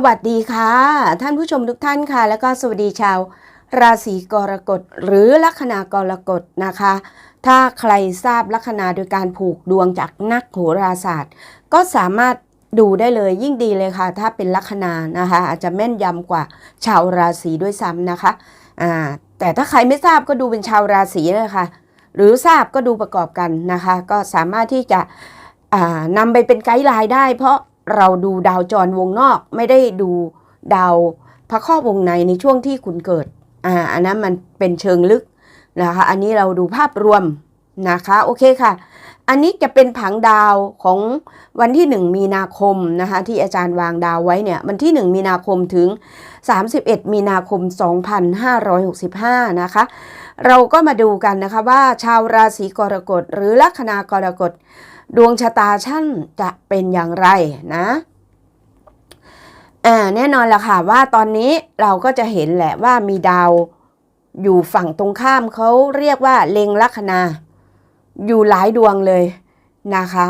สวัสดีค่ะ ท่านผู้ชมทุกท่านค่ะ แล้วก็สวัสดีชาว ราศีกรกฎหรือลัคนากรกฎนะคะ ถ้าใครทราบลัคนาโดยการผูกดวงจากนักโหราศาสตร์ ก็สามารถดูได้เลยยิ่งดีเลยค่ะ ถ้าเป็นลัคนานะคะ อาจจะแม่นยำกว่าชาวราศีด้วยซ้ำนะคะอ่าแต่ถ้าใครไม่ทราบก็ดูเป็นชาวราศีเลยค่ะ หรือทราบก็ดูประกอบกันนะคะ ก็สามารถที่จะอ่านำไปเป็นไกด์ไลน์ได้ เพราะ เราดูดาวจรวงนอกไม่ได้ดูดาวพระครอวงในในช่วงที่คุณเกิดอ่าอันนั้นมันเป็นเชิงลึกนะคะ อันนี้เราดูภาพรวมนะคะโอเคค่ะ อันนี้จะเป็นผังดาวของวันที่ 1 มีนาคมนะคะที่อาจารย์วางดาวไว้เนี่ยวันที่ 1 มีนาคมถึง 31 มีนาคม 2565 นะคะ เราก็มาดูกันนะคะว่าชาวราศีกรกฎหรือลัคนากรกฎ ดวงชะตาช่างจะเป็นอย่างไรนะแน่นอนละค่ะว่าตอนนี้เราก็จะเห็นแหละว่ามีดาวอยู่ฝั่งตรงข้ามเขาเรียกว่าเล็งลัคนา อยู่หลายดวงเลยนะคะ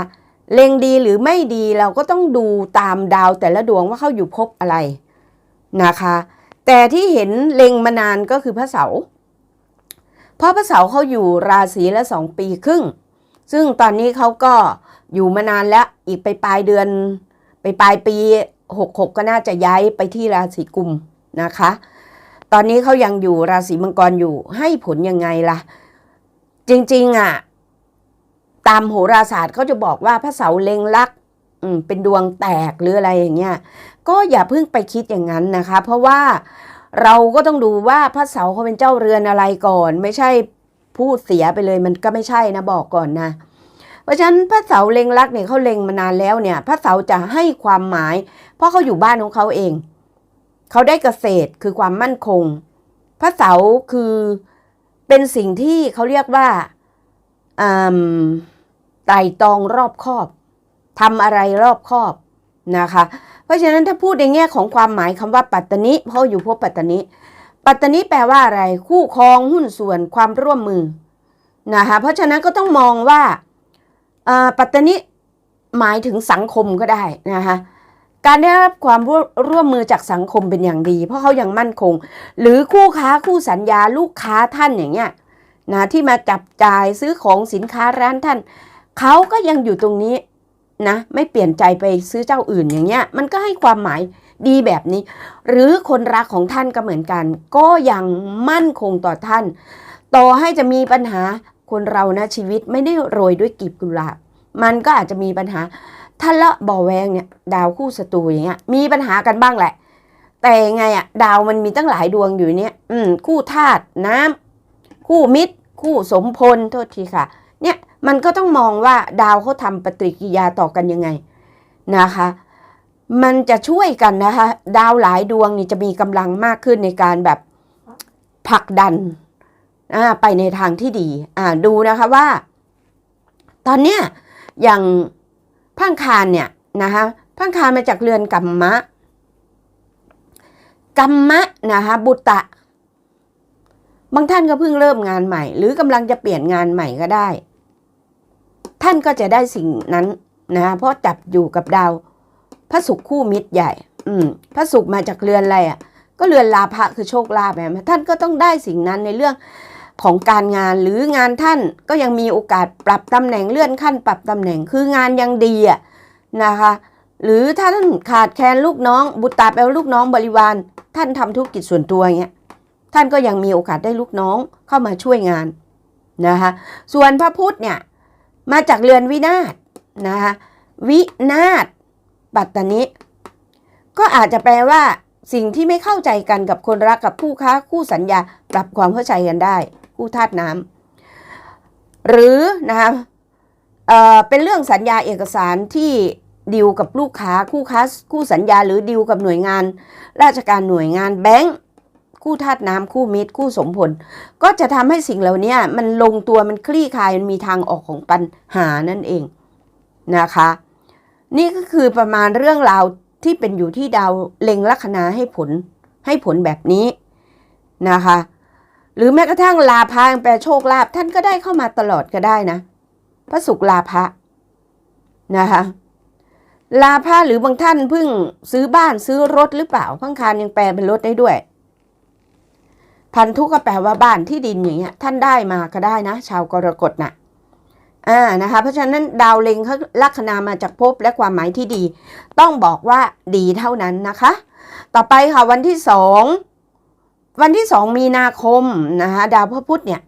เล็งดีหรือไม่ดีเราก็ต้องดูตามดาวแต่ละดวงว่าเขาอยู่ภพอะไรนะคะ แต่ที่เห็นเล็งมานานก็คือพระเสาร์เพราะพระเสาร์เขาอยู่ราศีละสองปีครึ่ง ซึ่งตอนนี้เขาก็อยู่มานานแล้วอีกไปปลายเดือน ไปปลายปี 66 ก็น่าจะย้ายไปที่ราศีกุมนะคะ ตอนนี้เขายังอยู่ราศีมังกรอยู่ให้ผลยังไงล่ะ จริงๆอะ ตามโหราศาสตร์เขาจะบอกว่าพระเสาเล็งลักอืมเป็นดวงแตกหรืออะไรอย่างเงี้ยก็อย่าเพิ่งไปคิดอย่างนั้นนะคะ เพราะว่าเราก็ต้องดูว่าพระเสาเขาเป็นเจ้าเรือนอะไรก่อน ไม่ใช่ พูดเสียไปเลยมันก็ไม่ใช่นะบอกก่อนนะเพราะฉะนั้นพระเสาเล็งลักเนี่ยเขาเล็งมานานแล้วเนี่ย พระเสาจะให้ความหมาย เพราะเขาอยู่บ้านของเขาเอง เขาได้เกษตรคือความมั่นคง พระเสาคือเป็นสิ่งที่เขาเรียกว่าอืมไตรตองรอบคอบทำอะไรรอบคอบนะคะ เพราะฉะนั้นถ้าพูดในแง่ของความหมายคำว่าปัตตนิเพราะอยู่พบปัตตนิ ปัตตนิแปลว่าอะไร คู่ครองหุ้นส่วนความร่วมมือนะคะเพราะฉะนั้นก็ต้องมองว่าปัตตนิหมายถึงสังคมก็ได้นะคะการได้รับความร่วร่วมมือจากสังคมเป็นอย่างดี เพราะเขายังมั่นคง หรือคู่ค้าคู่สัญญาลูกค้าท่านอย่างเงี้ยนะที่มาจับจ่ายซื้อของสินค้าร้านท่าน เขาก็ยังอยู่ตรงนี้นะไม่เปลี่ยนใจไปซื้อเจ้าอื่นอย่างเงี้ยมันก็ให้ความหมาย ดีแบบนี้ หรือคนรักของท่านก็เหมือนกัน ก็ยังมั่นคงต่อท่าน ต่อให้จะมีปัญหาคนเรานะชีวิตไม่ได้โรยด้วยกีบกุหลาบมันก็อาจจะมีปัญหาทะเลาะบาะแวงเนี่ยดาวคู่ศัตรูอย่างเงี้ยมีปัญหากันบ้างแหละ แต่ยังไงอะดาวมันมีตั้งหลายดวงอยู่เนี่ย อืม คู่ธาตุน้ำคู่มิตร คู่สมพลโทษทีค่ะ เนี่ยมันก็ต้องมองว่าดาวเขาทำปฏิกิริยาต่อกันยังไงนะคะ มันจะช่วยกันนะคะดาวหลายดวงนี่จะมีกำลังมากขึ้นในการแบบผลักดันไปในทางที่ดีดูนะคะว่า ตอนเนี้ยอย่างพังคารเนี่ยนะคะพังคารมาจากเรือนกัมมะกัมมะนะคะบุตะ บางท่านก็เพิ่งเริ่มงานใหม่ หรือกำลังจะเปลี่ยนงานใหม่ก็ได้ ท่านก็จะได้สิ่งนั้นนะคะเพราะจับอยู่กับดาว พระศุกร์คู่มิตรใหญ่ อืม พระศุกร์มาจากเรือนอะไรอะ ก็เรือนลาภะคือโชคลาภแบบท่านก็ต้องได้สิ่งนั้นในเรื่องของการงานหรืองานท่านก็ยังมีโอกาสปรับตำแหน่งเลื่อนขั้นปรับตำแหน่งคืองานยังดีอะนะคะ หรือถ้าท่านขาดแคลนลูกน้อง บุตรตาแปลว่าลูกน้องบริวาร ท่านทำธุรกิจส่วนตัวอย่างเงี้ยท่านก็ยังมีโอกาสได้ลูกน้องเข้ามาช่วยงานนะคะส่วนพระพุธเนี่ยมาจากเรือนวินาศนะคะวินาศ ปัตตนิก็อาจจะแปลว่า สิ่งที่ไม่เข้าใจกันกับคนรักกับคู่ค้าคู่สัญญาปรับความเข้าใจกันได้ คู่ธาตุน้ำหรือนะคะเเป็นเรื่องสัญญาเอกสารที่ดีลกับลูกค้าคู่ค้าคู่สัญญา หรือดีลกับหน่วยงาน ราชการหน่วยงานแบงก์คู่ธาตุน้ำคู่มิตรคู่สมผล ก็จะทำให้สิ่งเหล่านี้มันลงตัวมันคลี่คลายมันมีทางออกของปัญหานั่นเองนะคะ นี่ก็คือประมาณเรื่องราวที่เป็นอยู่ที่ดาวเล็งลัคนาให้ผลให้ผลแบบนี้นะคะ หรือแม้กระทั่งลาภะแปลโชคลาภท่านก็ได้เข้ามาตลอดก็ได้นะ พระศุกร์ลาภะนะคะลาผ้าหรือบางท่านเพิ่งซื้อบ้านซื้อรถหรือเปล่าพังคารยังแปลเป็นรถได้ด้วย พันธุก็แปลว่าบ้านที่ดินอย่างเงี้ยท่านได้มาก็ได้นะ ชาวกรกฎน่ะ อ่านะคะเพราะฉะนั้นดาวเล็งเขาลัคนามาจากภพและความหมายที่ดี ต้องบอกว่าดีเท่านั้นนะคะ ต่อไปค่ะวันที่สองวันที่สองมีนาคมนะคะดาวพระพุธเนี่ย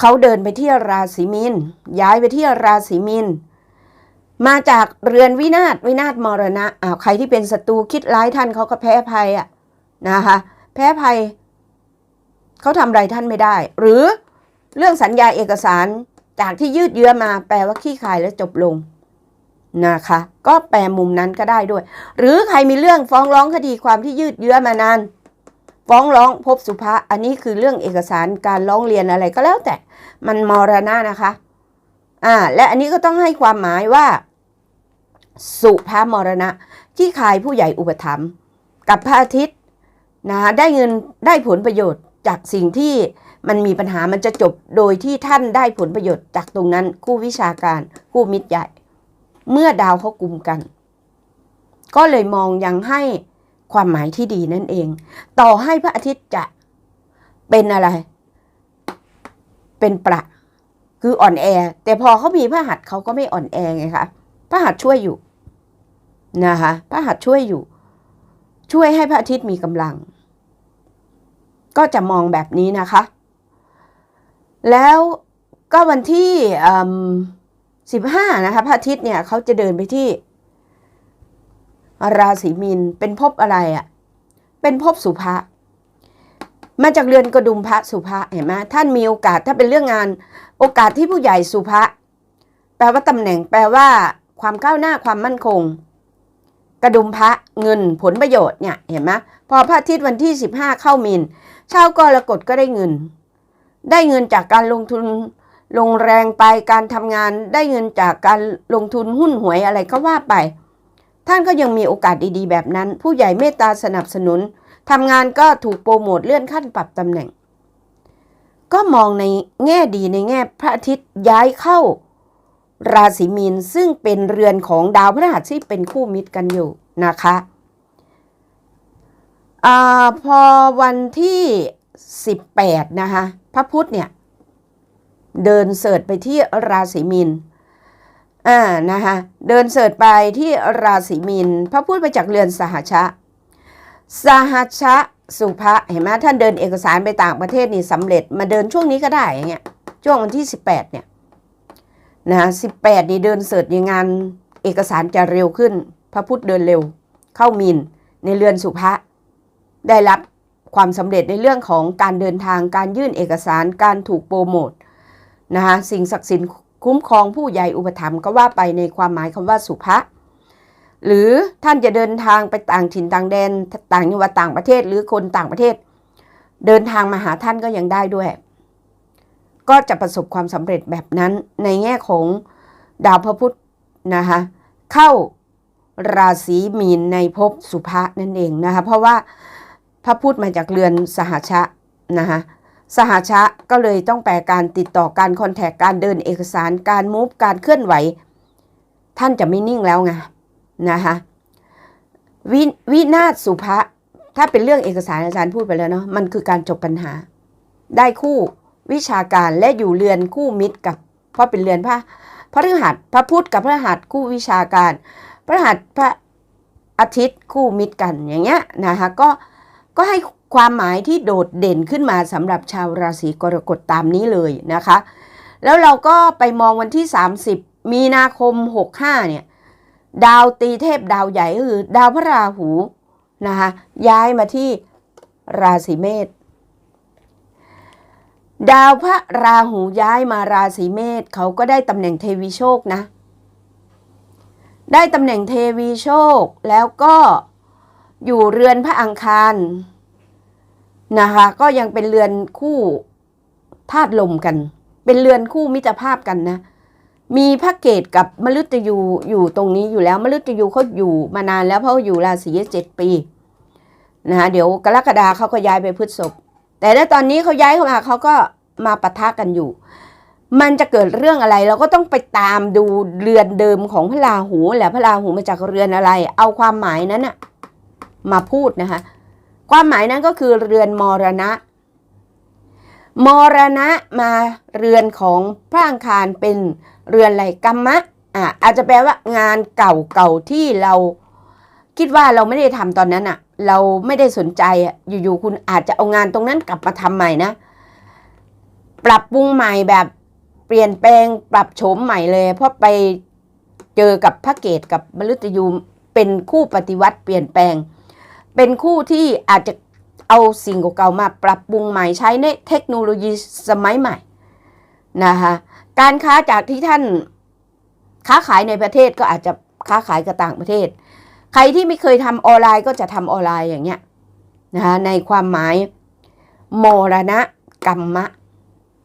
เขาเดินไปที่ราศีมีนย้ายไปที่ราศีมีนมาจากเรือนวินาศวินาศมรณะอ้าวใครที่เป็นศัตรูคิดร้ายท่านเขาก็แพ้ภัยอะนะคะแพ้ภัยเขาทำอะไรท่านไม่ได้ หรือ เรื่องสัญญาเอกสารจากที่ยืดเยื้อมาแปลว่าขี้ขายแล้วจบลงนะคะ ก็แปลมุมนั้นก็ได้ด้วย หรือใครมีเรื่องฟ้องร้องคดีความที่ยืดเยื้อมานานฟ้องร้องพบสุภาอันนี้คือเรื่องเอกสารการร้องเรียนอะไรก็แล้วแต่มันมรณะนะคะอ่าและอันนี้ก็ต้องให้ความหมายว่า สุภามรณะที่ขายผู้ใหญ่อุปถัมภ์กับพระอาทิตย์นะคะได้เงินได้ผลประโยชน์จากสิ่งที่ มันมีปัญหามันจะจบโดยที่ท่านได้ผลประโยชน์จากตรงนั้นคู่วิชาการคู่มิตรใหญ่ เมื่อดาวเขากลุ่มกัน ก็เลยมองยังให้ความหมายที่ดีนั่นเอง ต่อให้พระอาทิตย์จะเป็นอะไร เป็นประ คืออ่อนแอ แต่พอเขามีพระหัตถ์เขาก็ไม่อ่อนแอไงคะพระหัตถ์ช่วยอยู่นะคะพระหัตถ์ช่วยอยู่ ช่วยให้พระอาทิตย์มีกำลัง ก็จะมองแบบนี้นะคะ แล้วก็วันที่สิบห้านะคะพระอาทิตย์เนี่ยเขาจะเดินไปที่ ราศีมีนเป็นภพอะไรอะ่ะ เป็นภพสุภะมาจากเรือนกระดุมพระสุภะเห็นไหมท่านมีโอกาสถ้าเป็นเรื่องงาน โอกาสที่ผู้ใหญ่สุภะแปลว่าตำแหน่งแปลว่าความก้าวหน้าความมั่นคง กระดุมพระเงินผลประโยชน์เนี่ยเห็นไหมพอพระอาทิตย์วันที่ 15 เข้ามีนชาวกรกฎก็ได้เงิน ได้เงินจากการลงทุนลงแรงไปการทำงานได้เงินจากการลงทุนหุ้นหวยอะไรก็ว่าไป ท่านก็ยังมีโอกาสดีๆ แบบนั้น ผู้ใหญ่เมตตาสนับสนุนทำงานก็ถูกโปรโมทเลื่อนขั้นปรับตำแหน่ง ก็มองในแง่ดีในแง่พระอาทิตย์ย้ายเข้า ราศีมีนซึ่งเป็นเรือนของดาวพฤหัสที่เป็นคู่มิตรกันอยู่นะคะอาพอวันที่ 18 นะคะ พระพุธเนี่ย เดินเสิร์ชไปที่ราศีมีนอ่านะคะเดินเสิร์ชไปที่ราศีมีนพระพุธไปจากเรือนสหชะ สหชะสุภะเห็นไหมท่านเดินเอกสารไปต่างประเทศนี่สำเร็จมาเดินช่วงนี้ก็ได้อย่างเงี้ยช่วงวันที่ 18 เนี่ยนะสิบแปดนี่เดินเสิร์ชในงานเอกสารจะเร็วขึ้น พระพุธเดินเร็ว เข้ามีนในเรือนสุภะได้รับ ความสำเร็จในเรื่องของการเดินทางการยื่นเอกสารการถูกโปรโมทนะคะสิ่งศักดิ์สิทธิ์คุ้มครองผู้ใหญ่อุปถัมภ์ก็ว่าไปในความหมายคำว่าสุภะหรือท่านจะเดินทางไปต่างถิ่นต่างแดนต่างจังหวัดต่างประเทศ หรือคนต่างประเทศ เดินทางมาหาท่านก็ยังได้ด้วย ก็จะประสบความสำเร็จแบบนั้นในแง่ของดาวพระพุธนะคะเข้าราศีมีนในภพสุภะนั่นเองนะคะเพราะว่า พระพุธมาจากเรือนสหชะนะคะสหชะก็เลยต้องแปลการติดต่อการคอนแทคการเดินเอกสารการมูฟการเคลื่อนไหว ท่านจะไม่นิ่งแล้วไงนะคะววินาศสุภะถ้าเป็นเรื่องเอกสารอาจารย์พูดไปแล้วเนาะมันคือการจบปัญหา ได้คู่วิชาการและอยู่เรือนคู่มิตรกับเพราะเป็นเรือนพระพระฤหัสพระพุธกับพระหัสคู่วิชาการ พระหัสพระอาทิตย์คู่มิตรกันอย่างเงี้ยนะคะก็ ก็ให้ความหมายที่โดดเด่นขึ้นมาสำหรับชาวราศีกรกฎตามนี้เลยนะคะ แล้วเราก็ไปมองวันที่ 30 มีนาคม 65 เนี่ย ดาวตีเทพดาวใหญ่ก็คือ ดาวพระราหูนะคะย้ายมาที่ราศีเมษดาวพระราหูย้ายมาราศีเมษเขาก็ได้ตำแหน่งเทวีโชคนะ ได้ตำแหน่งเทวีโชคแล้วก็ อยู่เรือนพระอังคารนะคะก็ยังเป็นเรือนคู่ธาตุลมกัน เป็นเรือนคู่มิตรภาพกันนะ มีพระเกตกับมฤตยูอยู่ตรงนี้อยู่แล้วมฤตยูเขาอยู่มานานแล้วเพราะอยู่ราศีเจ็ดปีนะคะเดี๋ยวกรกฎาเขาก็ย้ายไปพฤษภแต่ถ้าตอนนี้เขาย้ายเข้ามาเขาก็มาปะทะกันอยู่ มันจะเกิดเรื่องอะไรเราก็ต้องไปตามดูเรือนเดิมของพระราหูแหละพระราหูมาจากเรือนอะไร เอาความหมายนั้นอะ มาพูดนะคะ ความหมายนั้นก็คือเรือนมรณะ มรณะมาเรือนของพระอังคารเป็นเรือนอะไรกรรมะอะอาจจะแปลว่างานเก่าๆที่เราคิดว่าเราไม่ได้ทำตอนนั้นอะเราไม่ได้สนใจอะอยู่ๆคุณอาจจะเอางานตรงนั้นกลับมาทำใหม่นะ ปรับปรุงใหม่แบบเปลี่ยนแปลงปรับโฉมใหม่เลย เพราะไปเจอกับพระเกตกับมฤตยูเป็นคู่ปฏิวัติเปลี่ยนแปลง เป็นคู่ที่อาจจะเอาสิ่งเก่าๆมาปรับปรุงใหม่ใช้ในเทคโนโลยีสมัยใหม่นะคะการค้าจากที่ท่านค้าขายในประเทศก็อาจจะค้าขายกับต่างประเทศ ใครที่ไม่เคยทำออนไลน์ก็จะทำออนไลน์อย่างเงี้ยนะคะในความหมายโมรณะกรรมะ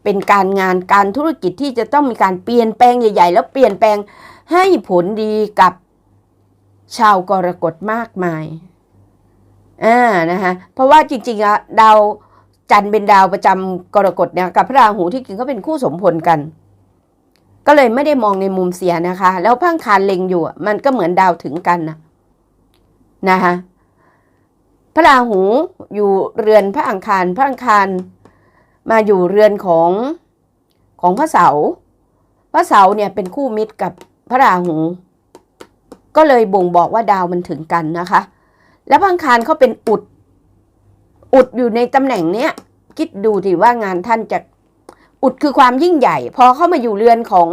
เป็นการงานการธุรกิจที่จะต้องมีการเปลี่ยนแปลงใหญ่ ๆ แล้วเปลี่ยนแปลงให้ผลดีกับชาวกรกฎมากมาย อ่านะคะเพราะว่าจริงๆอะดาวจันทร์เป็นดาวประจำกรกฎเนี่ยกับพระราหูที่จริงก็เป็นคู่สมพลกัน ก็เลยไม่ได้มองในมุมเสียนะคะ แล้วพังคารเล็งอยู่มันก็เหมือนดาวถึงกันนะนะคะพระราหูอยู่เรือนพระอังคารพระอังคารมาอยู่เรือนของของพระเสาพระเสาเนี่ยเป็นคู่มิตรกับพระราหู ก็เลยบ่งบอกว่าดาวมันถึงกันนะคะ แล้วพังคารเขาเป็นอุด อุดอยู่ในตำแหน่งเนี้ย คิดดูสิว่างานท่านจะอุดคือความยิ่งใหญ่ พอเข้ามาอยู่เรือนของ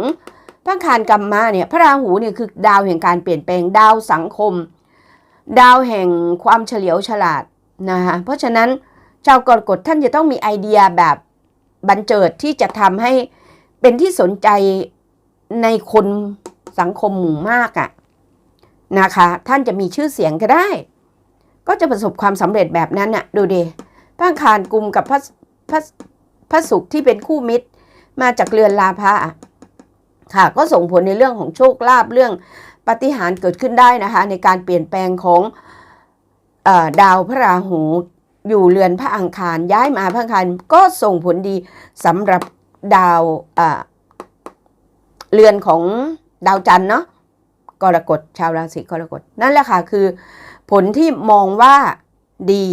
พังคารกรรมะเนี่ย พระราหูเนี่ยคือดาวแห่งการเปลี่ยนแปลงดาวสังคม ดาวแห่งความเฉลียวฉลาดนะคะเพราะฉะนั้นชาวกรกฎท่านจะต้องมีไอเดียแบบบันเจิดที่จะทำให้เป็นที่สนใจในคนสังคมหมู่มากอะนะคะ ท่านจะมีชื่อเสียงก็ได้ ก็จะประสบความสำเร็จแบบนั้นน่ะดูดิพระคารกลุ่มกับพระพระพระศุกร์ที่เป็นคู่มิตร มาจากเรือนลาภะอะค่ะ ก็ส่งผลในเรื่องของโชคลาภเรื่องปฏิหารเกิดขึ้นได้นะคะ ในการเปลี่ยนแปลงของอดาวพระราหูอยู่เรือนพระอังคารย้ายมาพระอังคารก็ส่งผลดีสำหรับดาวเรือนของดาวจันทร์เนาะกรกฎชาวราศีกรกฎนั่นแหละค่ะคือ ผลที่มองว่าดี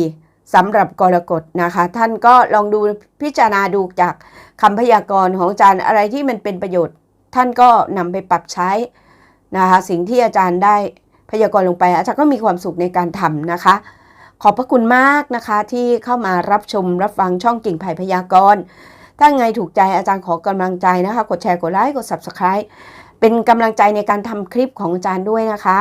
สำหรับกรกฎนะคะ ท่านก็ลองดูพิจารณาดูจากคำพยากรณ์ของอาจารย์อะไรที่มันเป็นประโยชน์ ท่านก็นำไปปรับใช้นะคะสิ่งที่อาจารย์ได้พยากรณ์ลงไป อาจารย์ก็มีความสุขในการทำนะคะ ขอบพระคุณมากนะคะที่เข้ามารับชมรับฟังช่องกิ่งไผ่พยากรณ์ถ้าไงถูกใจอาจารย์ขอกำลังใจนะคะ กดแชร์กดไลค์กด subscribe เป็นกำลังใจในการทำคลิปของอาจารย์ด้วยนะคะ